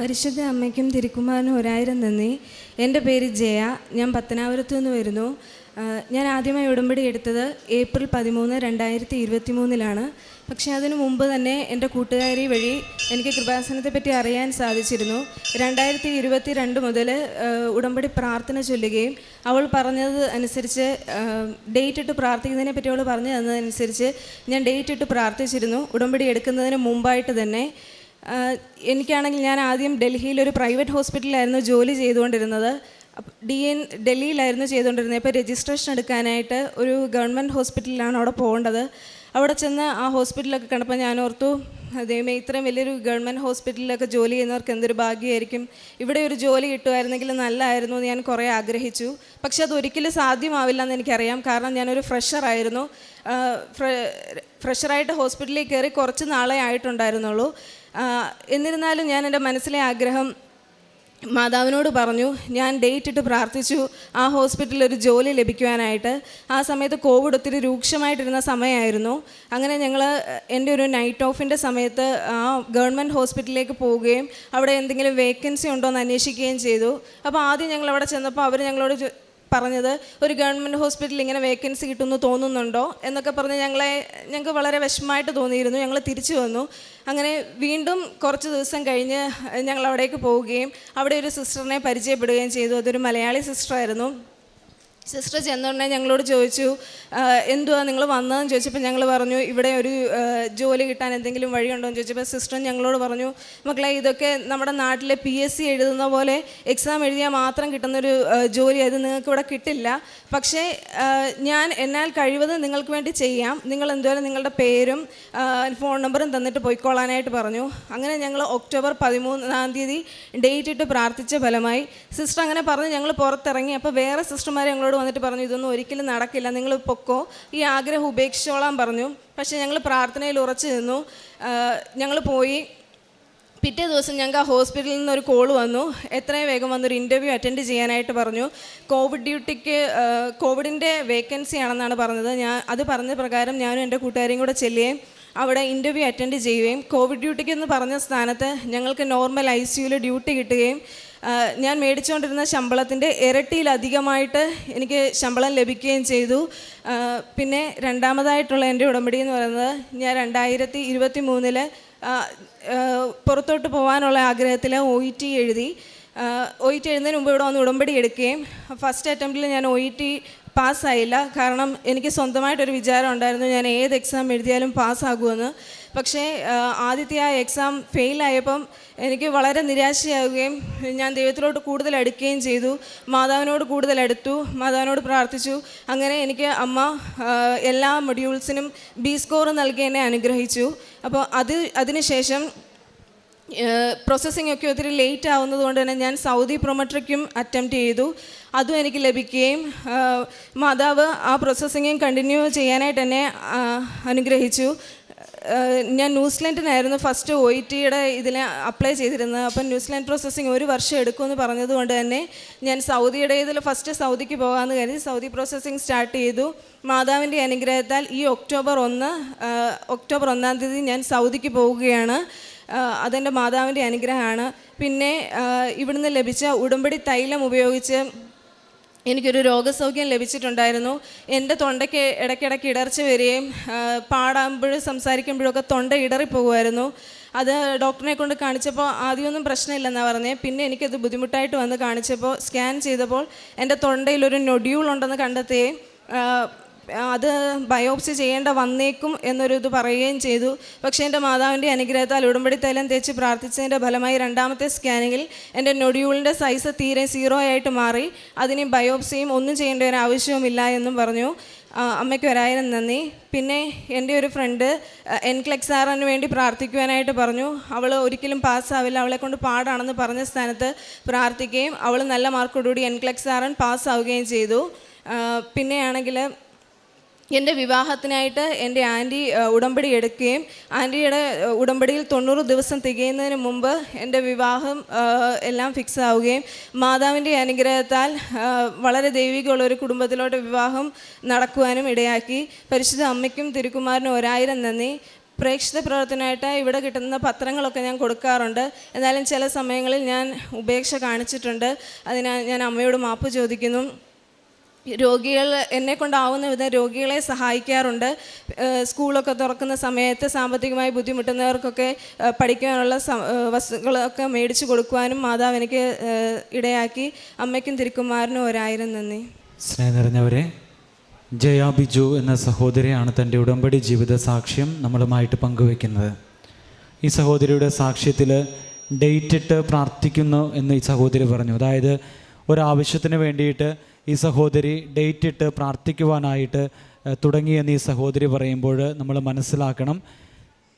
പരിശുദ്ധ അമ്മയ്ക്കും തിരുക്കുമാരനും ഒരായിരം നന്ദി. എന്റെ പേര് ജയ. ഞാൻ പത്തനാപുരത്തു നിന്ന് വരുന്നു. ഞാൻ ആദ്യമായി ഉടമ്പടി എടുത്തത് ഏപ്രിൽ പതിമൂന്ന് രണ്ടായിരത്തി ഇരുപത്തി മൂന്നിലാണ് പക്ഷേ അതിനു മുമ്പ് തന്നെ എന്റെ കൂട്ടുകാരി വഴി എനിക്ക് കൃപാസനത്തെപ്പറ്റി അറിയാൻ സാധിച്ചിരുന്നു. രണ്ടായിരത്തി ഇരുപത്തി രണ്ട് മുതൽ ഉടമ്പടി പ്രാർത്ഥന ചൊല്ലുകയും അവൾ പറഞ്ഞത് അനുസരിച്ച് ഡേറ്റ് ഇട്ട് പ്രാർത്ഥിക്കുന്നതിനെ പറ്റി അവൾ പറഞ്ഞു തന്നതനുസരിച്ച് ഞാൻ ഡേറ്റ് ഇട്ട് പ്രാർത്ഥിച്ചിരുന്നു. ഉടമ്പടി എടുക്കുന്നതിന് മുമ്പായിട്ട് തന്നെ എനിക്കാണെങ്കിൽ ഞാൻ ആദ്യം ഡൽഹിയിൽ ഒരു പ്രൈവറ്റ് ഹോസ്പിറ്റലിലായിരുന്നു ജോലി ചെയ്തുകൊണ്ടിരുന്നത്. ഡി എൻ ഡൽഹിയിലായിരുന്നു ചെയ്തുകൊണ്ടിരുന്നത്. ഇപ്പോൾ രജിസ്ട്രേഷൻ എടുക്കാനായിട്ട് ഒരു ഗവൺമെന്റ് ഹോസ്പിറ്റലിലാണ് അവിടെ പോകേണ്ടത്. അവിടെ ചെന്ന് ആ ഹോസ്പിറ്റലൊക്കെ കണ്ടപ്പോൾ ഞാൻ ഓർത്തു അതേമേ ഇത്രയും വലിയൊരു ഗവൺമെന്റ് ഹോസ്പിറ്റലിലൊക്കെ ജോലി ചെയ്യുന്നവർക്ക് എന്തൊരു ഭാഗ്യമായിരിക്കും. ഇവിടെ ഒരു ജോലി കിട്ടുമായിരുന്നെങ്കിൽ നല്ലതായിരുന്നു എന്ന് ഞാൻ കുറേ ആഗ്രഹിച്ചു. പക്ഷെ അത് ഒരിക്കലും സാധ്യമാവില്ല എന്ന് എനിക്കറിയാം. കാരണം ഞാനൊരു ഫ്രഷറായിരുന്നു ഫ്രഷറായിട്ട് ഹോസ്പിറ്റലിൽ കയറി കുറച്ച് നാളെ ആയിട്ടുണ്ടായിരുന്നുള്ളൂ. എന്നിരുന്നാലും ഞാൻ എന്റെ മനസ്സിലെ ആഗ്രഹം മാതാവിനോട് പറഞ്ഞു ഞാൻ ഡേറ്റ് ഇട്ട് പ്രാർത്ഥിച്ചു ആ ഹോസ്പിറ്റലിൽ ഒരു ജോലി ലഭിക്കുവാനായിട്ട്. ആ സമയത്ത് കോവിഡ് ഒത്തിരി രൂക്ഷമായിട്ടിരുന്ന സമയമായിരുന്നു. അങ്ങനെ ഞങ്ങൾ എന്റെ ഒരു നൈറ്റ് ഓഫിന്റെ സമയത്ത് ആ ഗവൺമെന്റ് ഹോസ്പിറ്റലിലേക്ക് പോവുകയും അവിടെ എന്തെങ്കിലും വേക്കൻസി ഉണ്ടോ എന്ന് അന്വേഷിക്കുകയും ചെയ്തു. അപ്പോൾ ആദ്യം ഞങ്ങൾ അവിടെ ചെന്നപ്പോൾ അവർ ഞങ്ങളോട് പറഞ്ഞത് ഒരു ഗവൺമെന്റ് ഹോസ്പിറ്റലിൽ ഇങ്ങനെ വേക്കൻസി കിട്ടുമെന്ന് തോന്നുന്നുണ്ടോ? എന്നൊക്കെ പറഞ്ഞ് ഞങ്ങളെ ഞങ്ങൾക്ക് വളരെ വിഷമമായിട്ട് തോന്നിയിരുന്നു. ഞങ്ങൾ തിരിച്ചു വന്നു. അങ്ങനെ വീണ്ടും കുറച്ച് ദിവസം കഴിഞ്ഞ് ഞങ്ങൾ അവിടേക്ക് പോവുകയും അവിടെ ഒരു സിസ്റ്ററിനെ പരിചയപ്പെടുകയും ചെയ്തു. അതൊരു മലയാളി സിസ്റ്ററായിരുന്നു. സിസ്റ്റർ ചെന്നുടനെ ഞങ്ങളോട് ചോദിച്ചു "ആ, എന്തുവാ നിങ്ങൾ വന്നതെന്ന് ചോദിച്ചപ്പോൾ ഞങ്ങൾ പറഞ്ഞു ഇവിടെ ഒരു ജോലി കിട്ടാൻ എന്തെങ്കിലും വഴിയുണ്ടോ? എന്ന് ചോദിച്ചപ്പോൾ സിസ്റ്റർ ഞങ്ങളോട് പറഞ്ഞു മക്കളെ ഇതൊക്കെ നമ്മുടെ നാട്ടിലെ പി എസ് സി എഴുതുന്ന പോലെ എക്സാം എഴുതിയാൽ മാത്രം കിട്ടുന്നൊരു ജോലി അത് നിങ്ങൾക്ക് ഇവിടെ കിട്ടില്ല. പക്ഷേ ഞാൻ എന്നാൽ കഴിവത് നിങ്ങൾക്ക് വേണ്ടി ചെയ്യാം. നിങ്ങൾ എന്തുവരെ നിങ്ങളുടെ പേരും ഫോൺ നമ്പറും തന്നിട്ട് പോയിക്കോളാനായിട്ട് പറഞ്ഞു. അങ്ങനെ ഞങ്ങൾ ഒക്ടോബർ പതിമൂന്നാം തീയതി ഡേറ്റ് ഇട്ട് പ്രാർത്ഥിച്ച ഫലമായി സിസ്റ്റർ അങ്ങനെ പറഞ്ഞ് ഞങ്ങൾ പുറത്തിറങ്ങി. അപ്പോൾ വേറെ സിസ്റ്റർമാർ ഞങ്ങളോട് വന്നിട്ട് പറഞ്ഞു ഇതൊന്നും ഒരിക്കലും നടക്കില്ല. നിങ്ങൾ പൊക്കോ. ഈ ആഗ്രഹം ഉപേക്ഷിച്ചോളാൻ പറഞ്ഞു. പക്ഷേ ഞങ്ങൾ പ്രാർത്ഥനയിൽ ഉറച്ചു നിന്നു. ഞങ്ങൾ പോയി. പിറ്റേ ദിവസം ഞങ്ങൾക്ക് ആ ഹോസ്പിറ്റലിൽ നിന്ന് ഒരു കോൾ വന്നു. എത്രയും വേഗം വന്നൊരു ഇന്റർവ്യൂ അറ്റൻഡ് ചെയ്യാനായിട്ട് പറഞ്ഞു. കോവിഡ് ഡ്യൂട്ടിക്ക് കോവിഡിന്റെ വേക്കൻസി ആണെന്നാണ് പറഞ്ഞത്. ഞാൻ അത് പറഞ്ഞ പ്രകാരം ഞാനും എന്റെ കൂട്ടുകാരെയും കൂടെ ചെല്ലുകയും അവിടെ ഇന്റർവ്യൂ അറ്റൻഡ് ചെയ്യുകയും കോവിഡ് ഡ്യൂട്ടിക്ക് എന്ന് പറഞ്ഞ സ്ഥാനത്ത് ഞങ്ങൾക്ക് നോർമൽ ഐ സിയുയിൽ ഡ്യൂട്ടി കിട്ടുകയും ഞാൻ മേടിച്ചുകൊണ്ടിരുന്ന ശമ്പളത്തിന്റെ ഇരട്ടിയിലധികമായിട്ട് എനിക്ക് ശമ്പളം ലഭിക്കുകയും ചെയ്തു. പിന്നെ രണ്ടാമതായിട്ടുള്ള എന്റെ ഉടമ്പടി എന്ന് പറയുന്നത് ഞാൻ രണ്ടായിരത്തി ഇരുപത്തി മൂന്നിൽ പുറത്തോട്ട് പോകാനുള്ള ആഗ്രഹത്തിൽ ഒ ഇ ടി എഴുതി. ഒ ഇ ടി എഴുതുന്നതിന് മുമ്പ് ഇവിടെ വന്ന് ഉടമ്പടി എടുക്കുകയും ഫസ്റ്റ് അറ്റംപ്റ്റിൽ ഞാൻ ഒ ഇ ടി പാസ്സായില്ല. കാരണം എനിക്ക് സ്വന്തമായിട്ടൊരു വിചാരം ഉണ്ടായിരുന്നു ഞാൻ ഏത് എക്സാം എഴുതിയാലും പാസ്സാകുമെന്ന്. പക്ഷേ ആദ്യത്തെ ആ എക്സാം ഫെയിലായപ്പം എനിക്ക് വളരെ നിരാശയാവുകയും ഞാൻ ദൈവത്തിലോട്ട് കൂടുതൽ അടുക്കുകയും ചെയ്തു. മാതാവിനോട് കൂടുതൽ അടുത്തു മാതാവിനോട് പ്രാർത്ഥിച്ചു. അങ്ങനെ എനിക്ക് അമ്മ എല്ലാ മൊഡ്യൂൾസിനും ബി സ്കോർ നൽകി എന്നെ അനുഗ്രഹിച്ചു. അപ്പോൾ അത് അതിനുശേഷം പ്രോസസ്സിംഗ് ഒക്കെ ഒത്തിരി ലേറ്റ് ആവുന്നത് കൊണ്ട് തന്നെ ഞാൻ സൗദി പ്രൊമട്രിക്കും അറ്റംപ്റ്റ് ചെയ്തു. അതും എനിക്ക് ലഭിക്കുകയും മാതാവ് ആ പ്രോസസ്സിങ്ങും കണ്ടിന്യൂ ചെയ്യാനായിട്ട് എന്നെ അനുഗ്രഹിച്ചു. ഞാൻ ന്യൂസിലൻഡിനായിരുന്നു ഫസ്റ്റ് ഒ ഇ ടിയുടെ ഇതിൽ അപ്ലൈ ചെയ്തിരുന്നത്. അപ്പം ന്യൂസിലാൻഡ് പ്രോസസ്സിങ് ഒരു വർഷം എടുക്കുമെന്ന് പറഞ്ഞതുകൊണ്ട് തന്നെ ഞാൻ സൗദിയുടെ ഇതിൽ ഫസ്റ്റ് സൗദിക്ക് പോകാമെന്ന് കരുതി സൗദി പ്രോസസ്സിങ് സ്റ്റാർട്ട് ചെയ്തു. മാതാവിന്റെ അനുഗ്രഹത്താൽ ഈ ഒക്ടോബർ ഒന്ന് ഒക്ടോബർ ഒന്നാം തീയതി ഞാൻ സൗദിക്ക് പോവുകയാണ്. അതെന്റെ മാതാവിന്റെ അനുഗ്രഹമാണ്. പിന്നെ ഇവിടുന്ന് ലഭിച്ച ഉടുമ്പടി തൈലം ഉപയോഗിച്ച് എനിക്കൊരു രോഗസൗഖ്യം ലഭിച്ചിട്ടുണ്ടായിരുന്നു. എന്റെ തൊണ്ടയ്ക്ക് ഇടയ്ക്കിടയ്ക്ക് ഇടർച്ച വരികയും പാടാകുമ്പോഴും സംസാരിക്കുമ്പോഴൊക്കെ തൊണ്ട ഇടറിപ്പോകുമായിരുന്നു. അത് ഡോക്ടറിനെ കൊണ്ട് കാണിച്ചപ്പോൾ ആദ്യമൊന്നും പ്രശ്നമില്ലെന്നാണ് പറഞ്ഞത് പിന്നെ എനിക്കത് ബുദ്ധിമുട്ടായിട്ട് വന്ന് കാണിച്ചപ്പോൾ സ്കാൻ ചെയ്തപ്പോൾ എന്റെ തൊണ്ടയിൽ ഒരു നൊഡ്യൂൾ ഉണ്ടെന്ന് കണ്ടെത്തുകയും അത് ബയോപ്സി ചെയ്യേണ്ട വന്നേക്കും എന്നൊരു ഇത് പറയുകയും ചെയ്തു. പക്ഷേ എന്റെ മാതാവിന്റെ അനുഗ്രഹത്താൽ ഉടമ്പടി തൈലം തേച്ച് പ്രാർത്ഥിച്ചതിന്റെ ഫലമായി രണ്ടാമത്തെ സ്കാനിങ്ങിൽ എന്റെ നൊഡ്യൂളിന്റെ സൈസ് തീരെ സീറോ ആയിട്ട് മാറി. അതിന് ബയോപ്സിയും ഒന്നും ചെയ്യേണ്ട ഒരു ആവശ്യവുമില്ല എന്നും പറഞ്ഞു. അമ്മയ്ക്ക് ഒരായിരം നന്ദി. പിന്നെ എന്റെ ഒരു ഫ്രണ്ട് എൻക്ലെക്സാറിന് വേണ്ടി പ്രാർത്ഥിക്കുവാനായിട്ട് പറഞ്ഞു. അവൾ ഒരിക്കലും പാസ്സാവില്ല. അവളെ കൊണ്ട് പാടാണെന്ന് പറഞ്ഞ സ്ഥാനത്ത് പ്രാർത്ഥിക്കുകയും അവൾ നല്ല മാർക്കോടുകൂടി എൻക്ലെക്സാറൻ പാസ്സാവുകയും ചെയ്തു. പിന്നെയാണെങ്കിൽ എന്റെ വിവാഹത്തിനായിട്ട് എന്റെ ആന്റി ഉടമ്പടി എടുക്കുകയും ആന്റിയുടെ ഉടമ്പടിയിൽ തൊണ്ണൂറ് ദിവസം തികയുന്നതിന് മുമ്പ് എന്റെ വിവാഹം എല്ലാം ഫിക്സ് ആവുകയും മാതാവിന്റെ അനുഗ്രഹത്താൽ വളരെ ദൈവികമുള്ള ഒരു കുടുംബത്തിലോട്ട് വിവാഹം നടക്കുവാനും ഇടയാക്കി. പരിശുദ്ധ അമ്മയ്ക്കും തിരുക്കുമാറിനും ഒരായിരം നന്ദി. പ്രേക്ഷിത പ്രവർത്തനമായിട്ട് ഇവിടെ കിട്ടുന്ന പത്രങ്ങളൊക്കെ ഞാൻ കൊടുക്കാറുണ്ട്. എന്നാലും ചില സമയങ്ങളിൽ ഞാൻ ഉപേക്ഷ കാണിച്ചിട്ടുണ്ട്. അതിനാൽ ഞാൻ അമ്മയോട് മാപ്പ് ചോദിക്കുന്നു. രോഗികൾ എന്നെ കൊണ്ടാവുന്ന വിധം രോഗികളെ സഹായിക്കാറുണ്ട്. സ്കൂളൊക്കെ തുറക്കുന്ന സമയത്ത് സാമ്പത്തികമായി ബുദ്ധിമുട്ടുന്നവർക്കൊക്കെ പഠിക്കാനുള്ള വസ്തുക്കളൊക്കെ മേടിച്ചു കൊടുക്കുവാനും മാതാവ് എനിക്ക് ഇടയാക്കി. അമ്മയ്ക്കും തിരുക്കുമാരനും ഒരായിരം നന്ദി. സ്നേഹം നിറഞ്ഞവരെ ജയ ബിജു എന്ന സഹോദരിയാണ് തന്റെ ഉടമ്പടി ജീവിത സാക്ഷ്യം നമ്മളുമായിട്ട് പങ്കുവെക്കുന്നത്. ഈ സഹോദരിയുടെ സാക്ഷ്യത്തിൽ ഡേറ്റിട്ട് പ്രാർത്ഥിക്കുന്നു എന്ന് ഈ സഹോദരി പറഞ്ഞു. അതായത് ഒരാവശ്യത്തിന് വേണ്ടിയിട്ട് ഈ സഹോദരി ഡേറ്റ് ഇട്ട് പ്രാർത്ഥിക്കുവാനായിട്ട് തുടങ്ങിയെന്ന് ഈ സഹോദരി പറയുമ്പോൾ നമ്മൾ മനസ്സിലാക്കണം.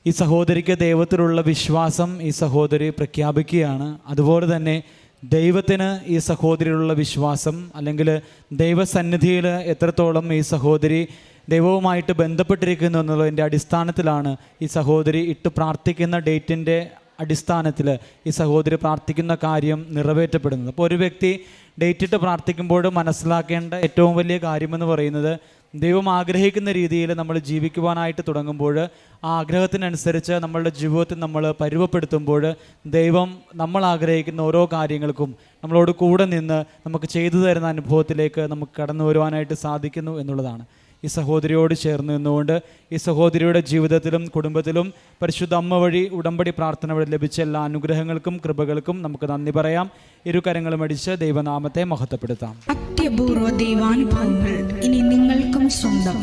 ഈ സഹോദരിക്ക് ദൈവത്തിലുള്ള വിശ്വാസം ഈ സഹോദരി പ്രഖ്യാപിക്കുകയാണ്. അതുപോലെ തന്നെ ദൈവത്തിന് ഈ സഹോദരിയിലുള്ള വിശ്വാസം അല്ലെങ്കിൽ ദൈവസന്നിധിയിൽ എത്രത്തോളം ഈ സഹോദരി ദൈവവുമായിട്ട് ബന്ധപ്പെട്ടിരിക്കുന്നു എന്നുള്ളതിന്റെ അടിസ്ഥാനത്തിലാണ് ഈ സഹോദരി ഇട്ട് പ്രാർത്ഥിക്കുന്ന ഡേറ്റിന്റെ അടിസ്ഥാനത്തിൽ ഈ സഹോദരി പ്രാർത്ഥിക്കുന്ന കാര്യം നിറവേറ്റപ്പെടുന്നത്. അപ്പോൾ ഒരു വ്യക്തി ഡേറ്റ് ഇട്ട് പ്രാർത്ഥിക്കുമ്പോൾ മനസ്സിലാക്കേണ്ട ഏറ്റവും വലിയ കാര്യമെന്ന് പറയുന്നത് ദൈവം ആഗ്രഹിക്കുന്ന രീതിയിൽ നമ്മൾ ജീവിക്കുവാനായിട്ട് തുടങ്ങുമ്പോൾ ആ ആഗ്രഹത്തിനനുസരിച്ച് നമ്മളുടെ ജീവിതത്തിൽ നമ്മൾ പരുവപ്പെടുത്തുമ്പോൾ ദൈവം നമ്മൾ ആഗ്രഹിക്കുന്ന ഓരോ കാര്യങ്ങൾക്കും നമ്മളോട് കൂടെ നിന്ന് നമുക്ക് ചെയ്തു തരുന്ന അനുഭവത്തിലേക്ക് നമുക്ക് കടന്നു വരുവാനായിട്ട് സാധിക്കുന്നു എന്നുള്ളതാണ്. ഈ സഹോദരിയോട് ചേർന്ന് നിന്നുകൊണ്ട് ഈ സഹോദരിയുടെ ജീവിതത്തിലും കുടുംബത്തിലും പരിശുദ്ധ അമ്മ വഴി ഉടമ്പടി പ്രാർത്ഥന വഴി ലഭിച്ച എല്ലാ അനുഗ്രഹങ്ങൾക്കും കൃപകൾക്കും നമുക്ക് നന്ദി പറയാം. ഇരു കരങ്ങളും അടിച്ച് ദൈവനാമത്തെ മഹത്വപ്പെടുത്താം. അത്യപൂർവ ദൈവാനുഭവങ്ങൾ ഇനി നിങ്ങൾക്കും സ്വന്തം.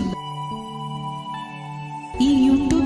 ഈ